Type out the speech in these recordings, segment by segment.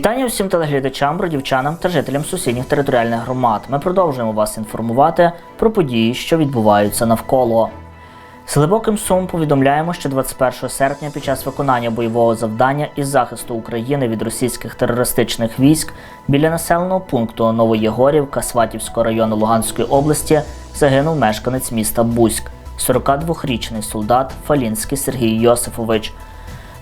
Вітання усім телеглядачам, бродівчанам та жителям сусідніх територіальних громад. Ми продовжуємо вас інформувати про події, що відбуваються навколо. З глибоким сумом повідомляємо, що 21 серпня під час виконання бойового завдання із захисту України від російських терористичних військ біля населеного пункту Новоєгорівка Сватівського району Луганської області загинув мешканець міста Буськ, 42-річний солдат Фалінський Сергій Йосифович.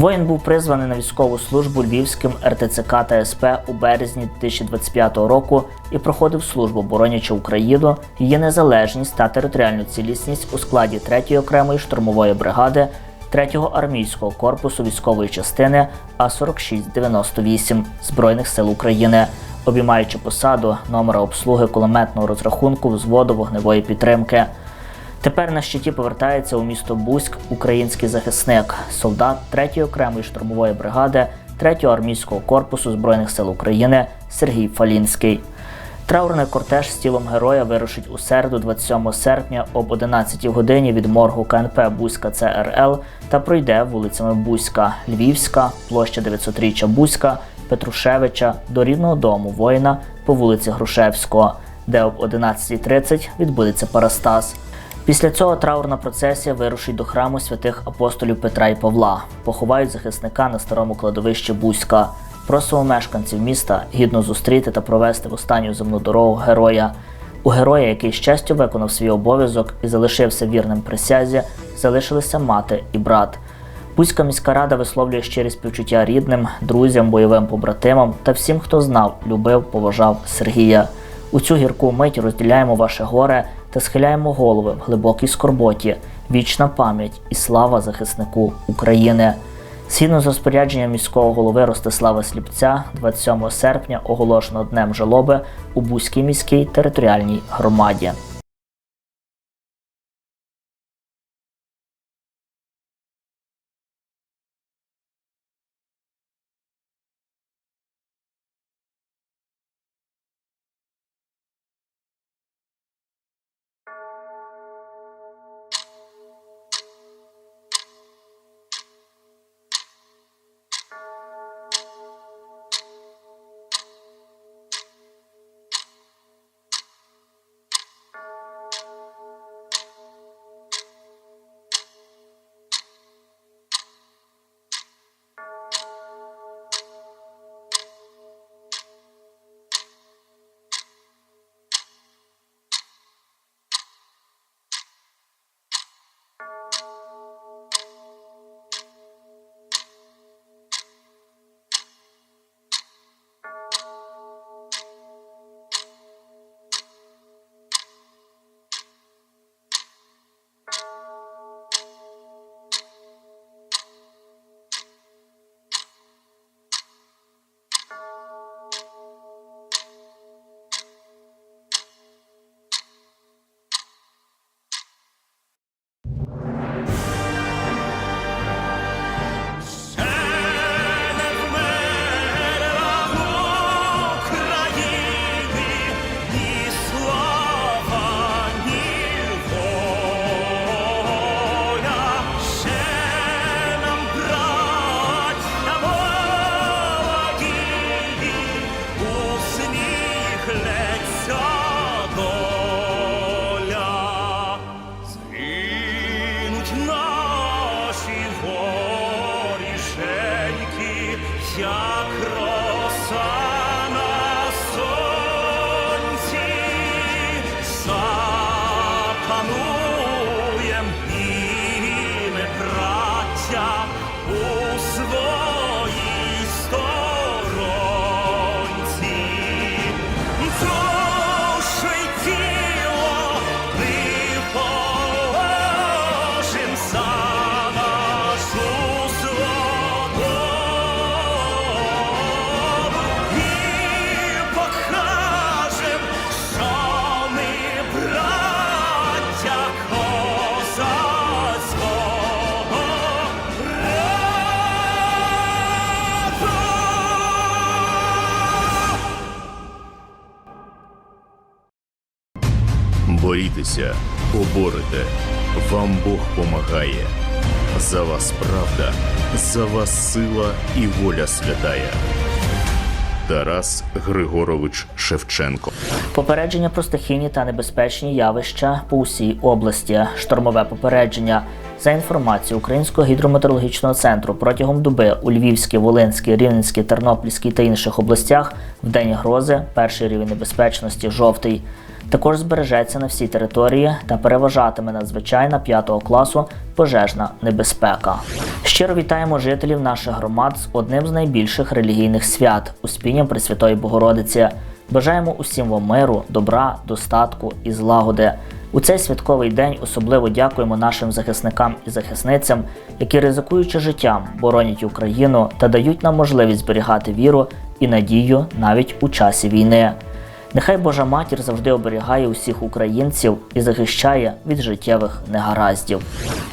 Воїн був призваний на військову службу Львівським РТЦК та СП у березні 2025 року і проходив службу, боронячи Україну, її незалежність та територіальну цілісність у складі 3-ї окремої штурмової бригади 3-го армійського корпусу військової частини А4698 Збройних сил України, обіймаючи посаду номера обслуги кулеметного розрахунку взводу вогневої підтримки. Тепер на щиті повертається у місто Буськ український захисник, солдат 3-ї окремої штурмової бригади 3-го армійського корпусу Збройних сил України Сергій Фалінський. Траурний кортеж з тілом героя вирушить у середу, 27 серпня об 11 годині від моргу КНП Бузька ЦРЛ та пройде вулицями Бузька, Львівська, площа 900-річчя Бузька, Петрушевича до рідного дому воїна по вулиці Грушевського, де об 11.30 відбудеться Парастас. Після цього траурна процесія вирушить до храму святих апостолів Петра і Павла, поховають захисника на старому кладовищі Бузька. Просимо мешканців міста гідно зустріти та провести в останню земну дорогу героя. У героя, який з честю виконав свій обов'язок і залишився вірним присязі, залишилися мати і брат. Бузька міська рада висловлює щирі співчуття рідним, друзям, бойовим побратимам та всім, хто знав, любив, поважав Сергія. У цю гірку мить розділяємо ваше горе та схиляємо голови в глибокій скорботі, вічна пам'ять і слава захиснику України. Згідно з розпорядженням міського голови Ростислава Сліпця, 27 серпня оголошено днем жалоби у Бузькій міській територіальній громаді. Lord. Борітеся, поборете, вам Бог помагає. За вас правда, за вас сила і воля святая. Тарас Григорович Шевченко. Попередження про стихійні та небезпечні явища по усій області. Штормове попередження. За інформацією Українського гідрометеорологічного центру протягом доби у Львівській, Волинській, Рівненській, Тернопільській та інших областях в день грози перший рівень небезпечності жовтий. Також збережеться на всій території та переважатиме надзвичайна 5 класу пожежна небезпека. Щиро вітаємо жителів наших громад з одним з найбільших релігійних свят Успінням Пресвятої Богородиці. Бажаємо усім вам миру, добра, достатку і злагоди. У цей святковий день особливо дякуємо нашим захисникам і захисницям, які ризикуючи життям, боронять Україну та дають нам можливість зберігати віру і надію навіть у часі війни. Нехай Божа матір завжди оберігає усіх українців і захищає від життєвих негараздів.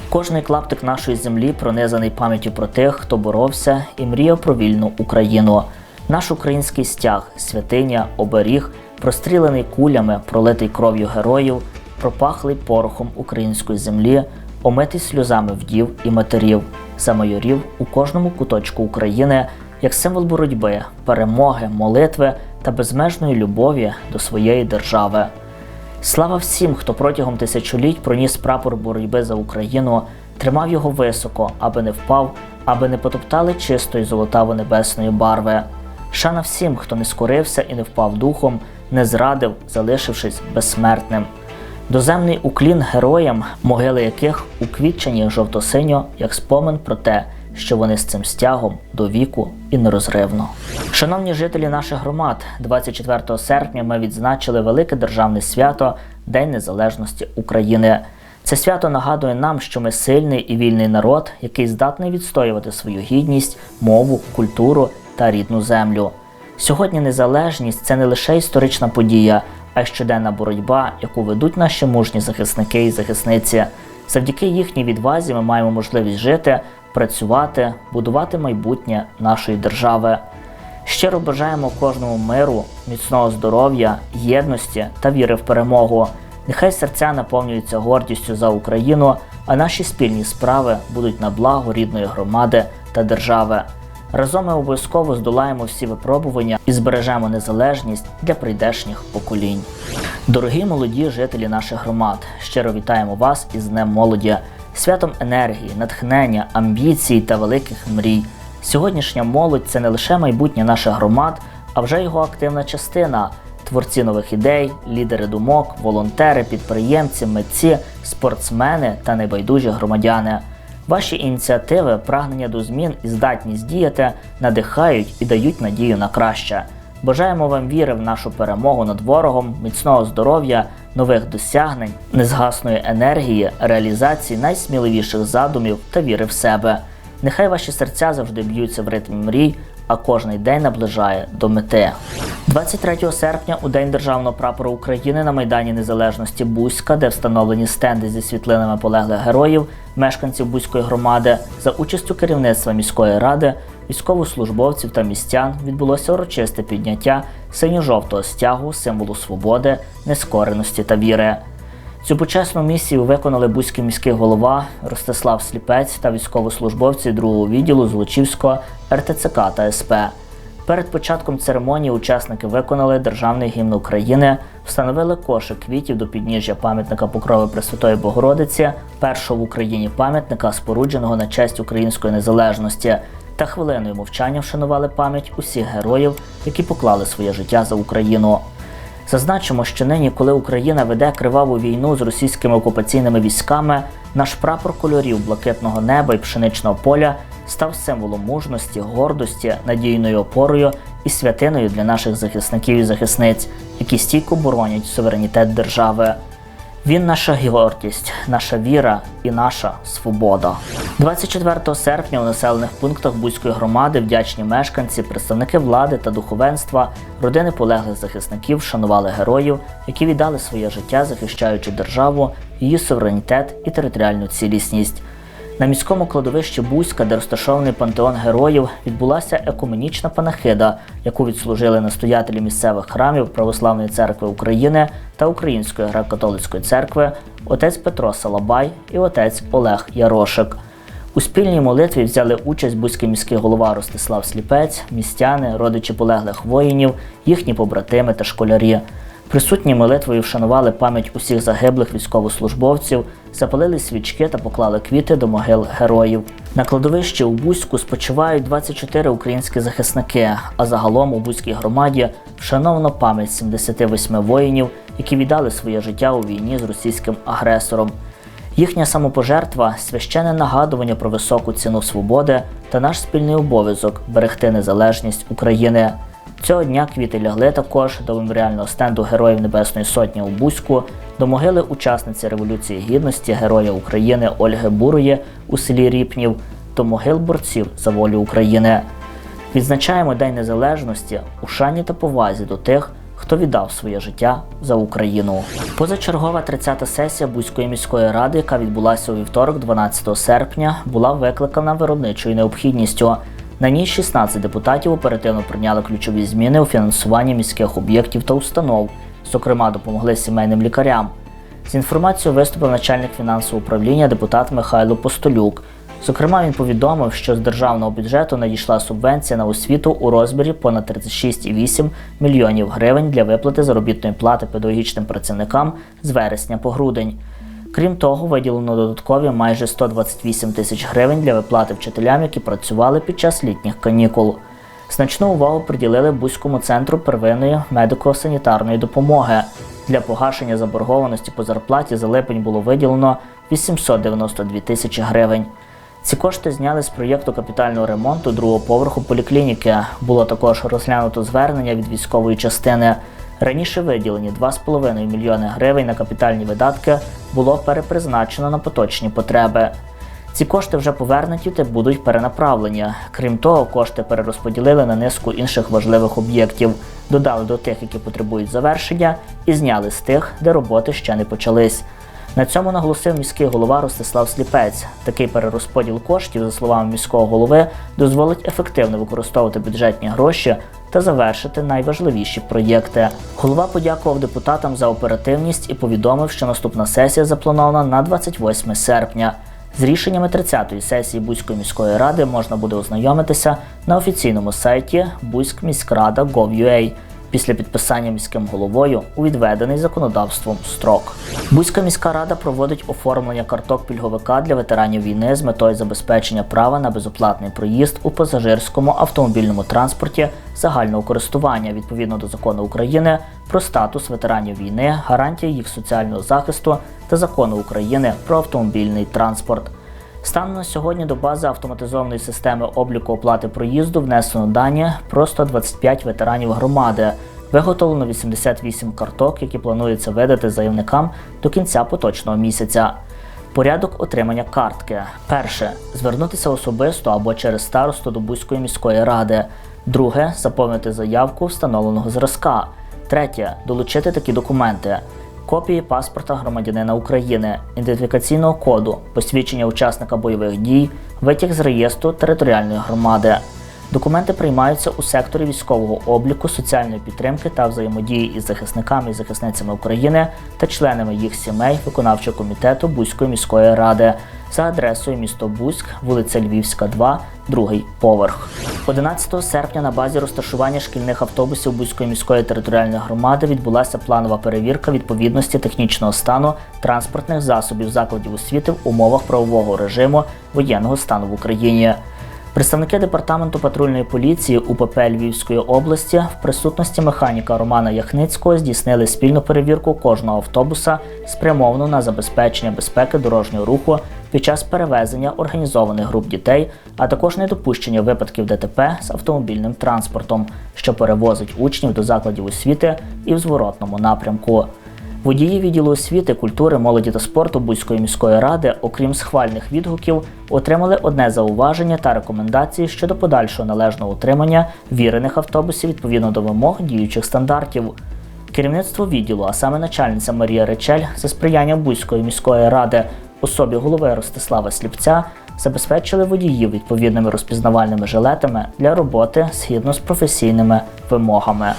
Кожний клаптик нашої землі пронизаний пам'яттю про тих, хто боровся і мріяв про вільну Україну. Наш український стяг, святиня, оберіг, прострілений кулями, пролитий кров'ю героїв, пропахлий порохом української землі, омитий сльозами вдів і матерів, за у кожному куточку України як символ боротьби, перемоги, молитви та безмежної любові до своєї держави. Слава всім, хто протягом тисячоліть проніс прапор боротьби за Україну, тримав його високо, аби не впав, аби не потоптали чистої золотаво-небесної барви. Шана всім, хто не скорився і не впав духом, не зрадив, залишившись безсмертним. Доземний уклін героям, могили яких уквітчені жовто-синьо, як спомин про те, що вони з цим стягом до віку і нерозривно. Шановні жителі наших громад, 24 серпня ми відзначили велике державне свято День Незалежності України. Це свято нагадує нам, що ми сильний і вільний народ, який здатний відстоювати свою гідність, мову, культуру та рідну землю. Сьогодні незалежність це не лише історична подія, а й щоденна боротьба, яку ведуть наші мужні захисники і захисниці. Завдяки їхній відвазі ми маємо можливість жити, працювати, будувати майбутнє нашої держави. Щиро бажаємо кожному миру, міцного здоров'я, єдності та віри в перемогу. Нехай серця наповнюються гордістю за Україну, а наші спільні справи будуть на благо рідної громади та держави. Разом ми обов'язково здолаємо всі випробування і збережемо незалежність для прийдешніх поколінь. Дорогі молоді жителі наших громад, щиро вітаємо вас із Днем молоді, святом енергії, натхнення, амбіцій та великих мрій. Сьогоднішня молодь це не лише майбутнє наших громад, а вже його активна частина. Творці нових ідей, лідери думок, волонтери, підприємці, митці, спортсмени та небайдужі громадяни. Ваші ініціативи, прагнення до змін і здатність діяти надихають і дають надію на краще. Бажаємо вам віри в нашу перемогу над ворогом, міцного здоров'я, нових досягнень, незгасної енергії, реалізації найсміливіших задумів та віри в себе. Нехай ваші серця завжди б'ються в ритмі мрій, а кожний день наближає до мети. 23 серпня, у День Державного прапору України на Майдані Незалежності Бузька, де встановлені стенди зі світлинами полеглих героїв, мешканців Бузької громади, за участю керівництва міської ради, військовослужбовців та містян відбулося урочисте підняття синьо-жовтого стягу, символу свободи, нескореності та віри. Цю почесну місію виконали Бузький міський голова Ростислав Сліпець та військовослужбовці другого відділу Злочівського РТЦК та СП. Перед початком церемонії учасники виконали державний гімн України, встановили кошик квітів до підніжжя пам'ятника Покрови Пресвятої Богородиці, першого в Україні пам'ятника, спорудженого на честь української незалежності, та хвилиною мовчання вшанували пам'ять усіх героїв, які поклали своє життя за Україну. Зазначимо, що нині, коли Україна веде криваву війну з російськими окупаційними військами, наш прапор кольорів блакитного неба і пшеничного поля став символом мужності, гордості, надійною опорою і святиною для наших захисників і захисниць, які стійко боронять суверенітет держави. Він наша гордість, наша віра і наша свобода. 24 серпня у населених пунктах Бузької громади вдячні мешканці, представники влади та духовенства, родини полеглих захисників шанували героїв, які віддали своє життя, захищаючи державу, її суверенітет і територіальну цілісність. На міському кладовищі Бузька, де розташований пантеон героїв, відбулася екуменічна панахида, яку відслужили настоятелі місцевих храмів Православної церкви України та Української греко-католицької церкви, отець Петро Салабай і отець Олег Ярошик. У спільній молитві взяли участь бузький міський голова Ростислав Сліпець, містяни, родичі полеглих воїнів, їхні побратими та школярі. Присутні молитвою вшанували пам'ять усіх загиблих військовослужбовців, запалили свічки та поклали квіти до могил героїв. На кладовищі у Бузьку спочивають 24 українські захисники, а загалом у Бузькій громаді вшановано пам'ять 78 воїнів, які віддали своє життя у війні з російським агресором. Їхня самопожертва священне нагадування про високу ціну свободи та наш спільний обов'язок берегти незалежність України. Цього дня квіти лягли також до меморіального стенду Героїв Небесної Сотні у Бузьку, до могили учасниці Революції Гідності Героя України Ольги Бурої у селі Ріпнів, до могил борців за волю України. Відзначаємо День Незалежності у шані та повазі до тих, хто віддав своє життя за Україну. Позачергова 30-та сесія Бузької міської ради, яка відбулася у вівторок, 12 серпня, була викликана виробничою необхідністю. На ній 16 депутатів оперативно прийняли ключові зміни у фінансуванні міських об'єктів та установ, зокрема, допомогли сімейним лікарям. З інформацією виступив начальник фінансового управління депутат Михайло Постолюк. Зокрема, він повідомив, що з державного бюджету надійшла субвенція на освіту у розмірі понад 36,8 мільйонів гривень для виплати заробітної плати педагогічним працівникам з вересня по грудень. Крім того, виділено додаткові майже 128 тисяч гривень для виплати вчителям, які працювали під час літніх канікул. Значну увагу приділили Бузькому центру первинної медико-санітарної допомоги. Для погашення заборгованості по зарплаті за липень було виділено 892 тисячі гривень. Ці кошти зняли з проєкту капітального ремонту другого поверху поліклініки. Було також розглянуто звернення від військової частини. Раніше виділені 2,5 мільйони гривень на капітальні видатки було перепризначено на поточні потреби. Ці кошти вже повернуті та будуть перенаправлені. Крім того, кошти перерозподілили на низку інших важливих об'єктів, додали до тих, які потребують завершення, і зняли з тих, де роботи ще не почались. На цьому наголосив міський голова Ростислав Сліпець. Такий перерозподіл коштів, за словами міського голови, дозволить ефективно використовувати бюджетні гроші та завершити найважливіші проєкти. Голова подякував депутатам за оперативність і повідомив, що наступна сесія запланована на 28 серпня. З рішеннями 30-ї сесії Бузької міської ради можна буде ознайомитися на офіційному сайті buськміськрада.gov.ua після підписання міським головою у відведений законодавством строк. Бузька міська рада проводить оформлення карток пільговика для ветеранів війни з метою забезпечення права на безоплатний проїзд у пасажирському автомобільному транспорті загального користування відповідно до закону України про статус ветеранів війни, гарантії їх соціального захисту та закону України про автомобільний транспорт. Станом на сьогодні до бази автоматизованої системи обліку оплати проїзду внесено дані про 125 ветеранів громади. Виготовлено 88 карток, які планується видати заявникам до кінця поточного місяця. Порядок отримання картки. Перше. Звернутися особисто або через старосту до Бузької міської ради. Друге. Заповнити заявку встановленого зразка. Третє. Долучити такі документи копії паспорта громадянина України, ідентифікаційного коду, посвідчення учасника бойових дій, витяг з реєстру територіальної громади. Документи приймаються у секторі військового обліку, соціальної підтримки та взаємодії із захисниками і захисницями України та членами їх сімей виконавчого комітету Бузької міської ради за адресою місто Бузьк, вулиця Львівська, 2, другий поверх. 11 серпня на базі розташування шкільних автобусів Бузької міської територіальної громади відбулася планова перевірка відповідності технічного стану транспортних засобів закладів освіти в умовах правового режиму воєнного стану в Україні. Представники департаменту патрульної поліції УПП Львівської області в присутності механіка Романа Яхницького здійснили спільну перевірку кожного автобуса, спрямовану на забезпечення безпеки дорожнього руху під час перевезення організованих груп дітей, а також недопущення випадків ДТП з автомобільним транспортом, що перевозить учнів до закладів освіти і в зворотному напрямку. Водії відділу освіти, культури, молоді та спорту Бузької міської ради, окрім схвальних відгуків, отримали одне зауваження та рекомендації щодо подальшого належного утримання вірених автобусів відповідно до вимог діючих стандартів. Керівництво відділу, а саме начальниця Марія Речель, за сприяння Бузької міської ради, особі голови Ростислава Сліпця, забезпечили водіїв відповідними розпізнавальними жилетами для роботи згідно з професійними вимогами.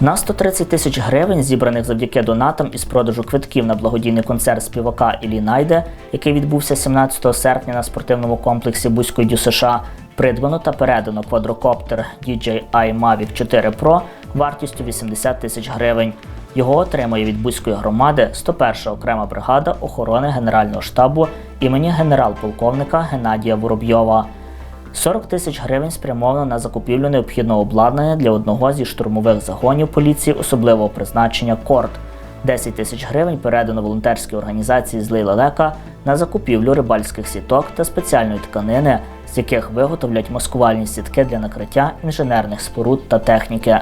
На 130 тисяч гривень, зібраних завдяки донатам із продажу квитків на благодійний концерт співака Іллі Найде, який відбувся 17 серпня на спортивному комплексі Бузької Дю США, придбано та передано квадрокоптер DJI Mavic 4 Pro вартістю 80 тисяч гривень. Його отримує від Бузької громади 101 окрема бригада охорони Генерального штабу імені генерал-полковника Геннадія Воробйова. 40 тисяч гривень спрямовано на закупівлю необхідного обладнання для одного зі штурмових загонів поліції особливого призначення Корт. 10 тисяч гривень передано волонтерській організації Злий лелека на закупівлю рибальських сіток та спеціальної тканини, з яких виготовлять маскувальні сітки для накриття інженерних споруд та техніки.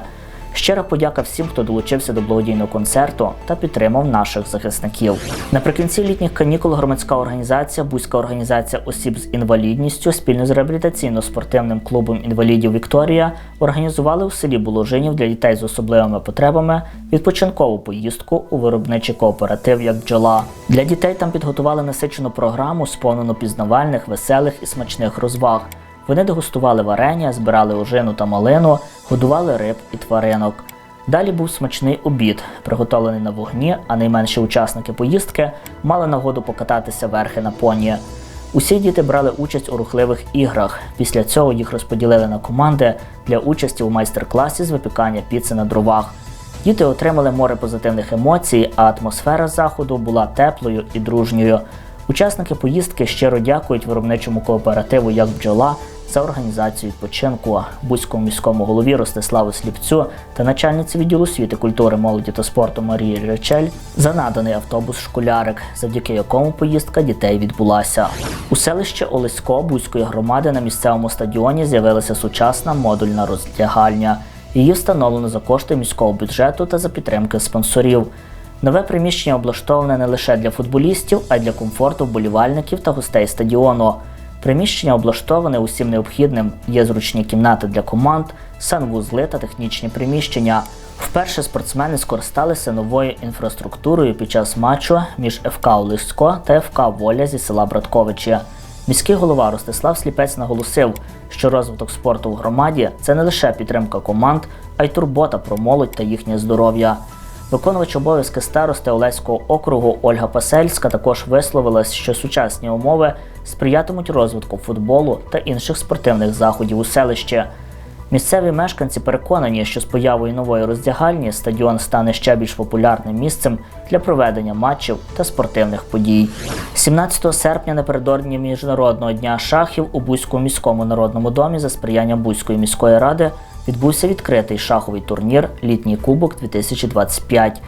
Щира подяка всім, хто долучився до благодійного концерту та підтримав наших захисників. Наприкінці літніх канікул громадська організація Бузька організація осіб з інвалідністю спільно з реабілітаційно-спортивним клубом інвалідів Вікторія організували у селі Буложинів для дітей з особливими потребами відпочинкову поїздку у виробничий кооператив як бджола. Для дітей там підготували насичену програму, сповнену пізнавальних, веселих і смачних розваг. Вони дегустували варення, збирали ожину та малину, годували риб і тваринок. Далі був смачний обід, приготовлений на вогні, а найменші учасники поїздки мали нагоду покататися верхи на поні. Усі діти брали участь у рухливих іграх. Після цього їх розподілили на команди для участі у майстер-класі з випікання піци на дровах. Діти отримали море позитивних емоцій, а атмосфера заходу була теплою і дружньою. Учасники поїздки щиро дякують виробничому кооперативу як бджола за організацію відпочинку Бузькому міському голові Ростиславу Сліпцю та начальниці відділу освіти, культури, молоді та спорту Марії Речель за наданий автобус Школярик, завдяки якому поїздка дітей відбулася. У селищі Олесько Бузької громади на місцевому стадіоні з'явилася сучасна модульна роздягальня. Її встановлено за кошти міського бюджету та за підтримки спонсорів. Нове приміщення облаштоване не лише для футболістів, а й для комфорту вболівальників та гостей стадіону. Приміщення облаштоване усім необхідним, є зручні кімнати для команд, санвузли та технічні приміщення. Вперше спортсмени скористалися новою інфраструктурою під час матчу між ФК Олисько та ФК Воля зі села Братковичі. Міський голова Ростислав Сліпець наголосив, що розвиток спорту в громаді це не лише підтримка команд, а й турбота про молодь та їхнє здоров'я. Виконувач обов'язки старости Олеського округу Ольга Пасельська також висловилась, що сучасні умови сприятимуть розвитку футболу та інших спортивних заходів у селищі. Місцеві мешканці переконані, що з появою нової роздягальні стадіон стане ще більш популярним місцем для проведення матчів та спортивних подій. 17 серпня напередодні міжнародного дня шахів у Бузькому міському народному домі за сприяння Бузької міської ради відбувся відкритий шаховий турнір Літній кубок 2025.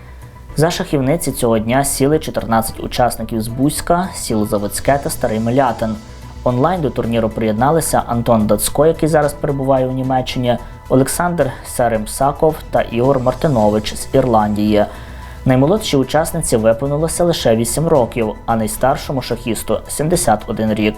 За шахівниці цього дня сіли 14 учасників з Бузька, сіл Заводське та Старий Милятин. Онлайн до турніру приєдналися Антон Дацько, який зараз перебуває у Німеччині, Олександр Саримсаков та Ігор Мартинович з Ірландії. Наймолодшій учасниці виповнилося лише 8 років, а найстаршому шахісту 71 рік.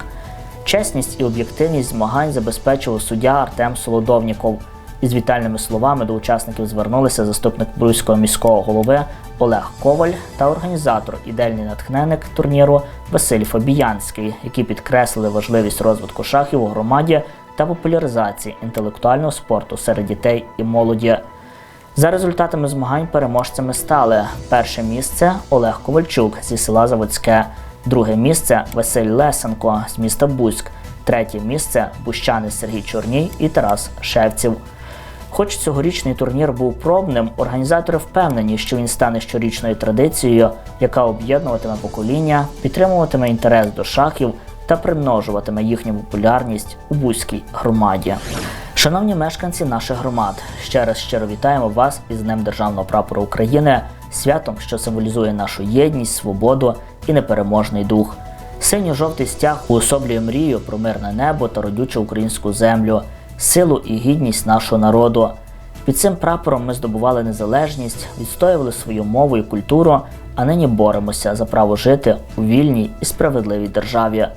Чесність і об'єктивність змагань забезпечував суддя Артем Солодовніков. Із вітальними словами до учасників звернулися заступник Бруського міського голови Олег Коваль та організатор ідейний натхненник турніру Василь Фабіянський, які підкреслили важливість розвитку шахів у громаді та популяризації інтелектуального спорту серед дітей і молоді. За результатами змагань переможцями стали перше місце Олег Ковальчук зі села Заводське, друге місце Василь Лесенко з міста Бузьк, третє місце Бущани Сергій Чорній і Тарас Шевців. Хоч цьогорічний турнір був пробним, організатори впевнені, що він стане щорічною традицією, яка об'єднуватиме покоління, підтримуватиме інтерес до шахів та примножуватиме їхню популярність у Бузькій громаді. Шановні мешканці наших громад, ще раз щиро вітаємо вас із Днем Державного прапора України, святом, що символізує нашу єдність, свободу і непереможний дух. Синьо-жовтий стяг уособлює мрію про мирне небо та родючу українську землю, силу і гідність нашого народу. Під цим прапором ми здобували незалежність, відстоювали свою мову і культуру, а нині боремося за право жити у вільній і справедливій державі.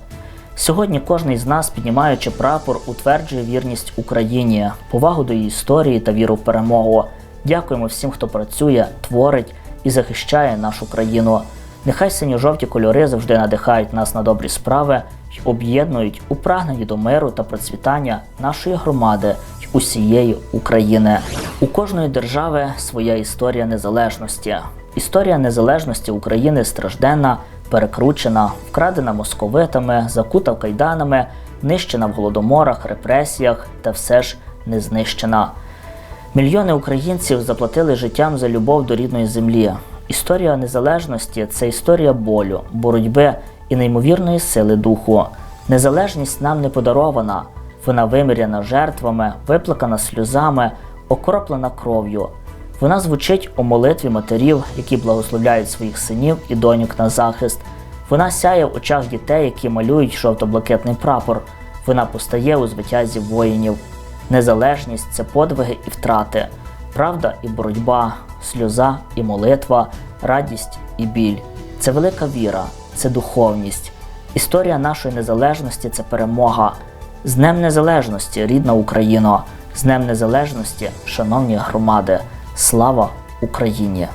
Сьогодні кожен із нас, піднімаючи прапор, утверджує вірність Україні, повагу до її історії та віру в перемогу. Дякуємо всім, хто працює, творить і захищає нашу країну. Нехай синьо-жовті кольори завжди надихають нас на добрі справи й об'єднують у прагненні до миру та процвітання нашої громади й усієї України. У кожної держави своя історія незалежності. Історія незалежності України стражденна, перекручена, вкрадена московитами, закута кайданами, нищена в голодоморах, репресіях та все ж не знищена. Мільйони українців заплатили життям за любов до рідної землі. Історія незалежності це історія болю, боротьби і неймовірної сили духу. Незалежність нам не подарована, вона виміряна жертвами, виплакана сльозами, окроплена кров'ю. Вона звучить у молитві матерів, які благословляють своїх синів і доньок на захист. Вона сяє в очах дітей, які малюють жовто-блакитний прапор. Вона постає у звитязі воїнів. Незалежність це подвиги і втрати, правда і боротьба, сльоза і молитва, радість і біль. Це велика віра, це духовність. Історія нашої незалежності це перемога. З Днем Незалежності, рідна Україно! З Днем Незалежності, шановні громади! Слава Україні!